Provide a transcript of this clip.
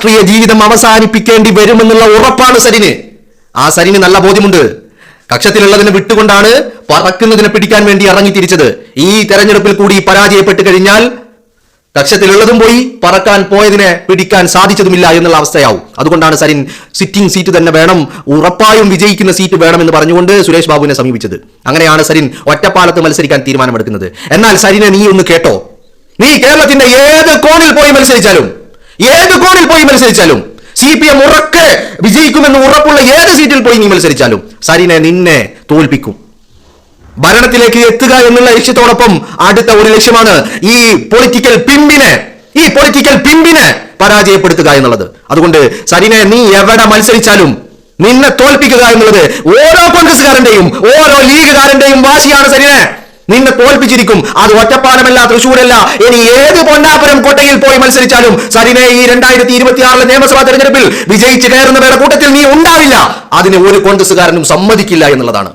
രാഷ്ട്രീയ ജീവിതം അവസാനിപ്പിക്കേണ്ടി വരുമെന്നുള്ള ഉറപ്പാണ് സരിന്. ആ സരിന് നല്ല ബോധ്യമുണ്ട്. കക്ഷത്തിലുള്ളതിനെ വിട്ടുകൊണ്ടാണ് പറക്കുന്നതിനെ പിടിക്കാൻ വേണ്ടി ഇറങ്ങി തിരിച്ചത്. ഈ തെരഞ്ഞെടുപ്പിൽ കൂടി പരാജയപ്പെട്ട് കഴിഞ്ഞാൽ കക്ഷത്തിലുള്ളതും പോയി പറക്കാൻ പോയതിനെ പിടിക്കാൻ സാധിച്ചതുമില്ല എന്നുള്ള അവസ്ഥയാവും. അതുകൊണ്ടാണ് സരിൻ സിറ്റിംഗ് സീറ്റ് തന്നെ വേണം ഉറപ്പായും വിജയിക്കുന്ന സീറ്റ് വേണമെന്ന് പറഞ്ഞുകൊണ്ട് സുരേഷ് ബാബുവിനെ സമീപിച്ചത്. അങ്ങനെയാണ് സരിൻ ഒറ്റപ്പാലത്ത് മത്സരിക്കാൻ തീരുമാനമെടുക്കുന്നത്. എന്നാൽ സരിനെ നീ ഒന്ന് കേട്ടോ. നീ കേരളത്തിന്റെ ഏത് കോണിൽ പോയി മത്സരിച്ചാലും ഏത് കോണിൽ പോയി മത്സരിച്ചാലും? സി പി എം ഉറക്കെ വിജയിക്കുമെന്ന് ഉറപ്പുള്ള ഏത് സീറ്റിൽ പോയി നീ മത്സരിച്ചാലും സരിനെ നിന്നെ തോൽപ്പിക്കും. ഭരണത്തിലേക്ക് എത്തുക എന്നുള്ള ലക്ഷ്യത്തോടൊപ്പം അടുത്ത ഒരു ലക്ഷ്യമാണ് ഈ പൊളിറ്റിക്കൽ പിമ്പിനെ ഈ പൊളിറ്റിക്കൽ പിമ്പിനെ പരാജയപ്പെടുത്തുക എന്നുള്ളത്. അതുകൊണ്ട് സരിനെ നീ എവിടെ മത്സരിച്ചാലും നിന്നെ തോൽപ്പിക്കുക എന്നുള്ളത് ഓരോ കോൺഗ്രസ്സുകാരന്റെയും ഓരോ ലീഗുകാരന്റെയും വാശിയാണ് സരിനെ. നിന്നെ തോൽപ്പിച്ചിരിക്കും. അത് ഒറ്റപ്പാലമല്ല തൃശ്ശൂരല്ല. ഇനി ഏത് പൊന്നാപുരം കോട്ടയിൽ പോയി മത്സരിച്ചാലും സരിനെ ഈ രണ്ടായിരത്തി ഇരുപത്തിയാറിലെ നിയമസഭാ തെരഞ്ഞെടുപ്പിൽ വിജയിച്ച് കയറുന്നവരുടെ കൂട്ടത്തിൽ നീ ഉണ്ടാവില്ല. അതിന് ഒരു കോൺഗ്രസ്സുകാരനും സമ്മതിക്കില്ല എന്നുള്ളതാണ്.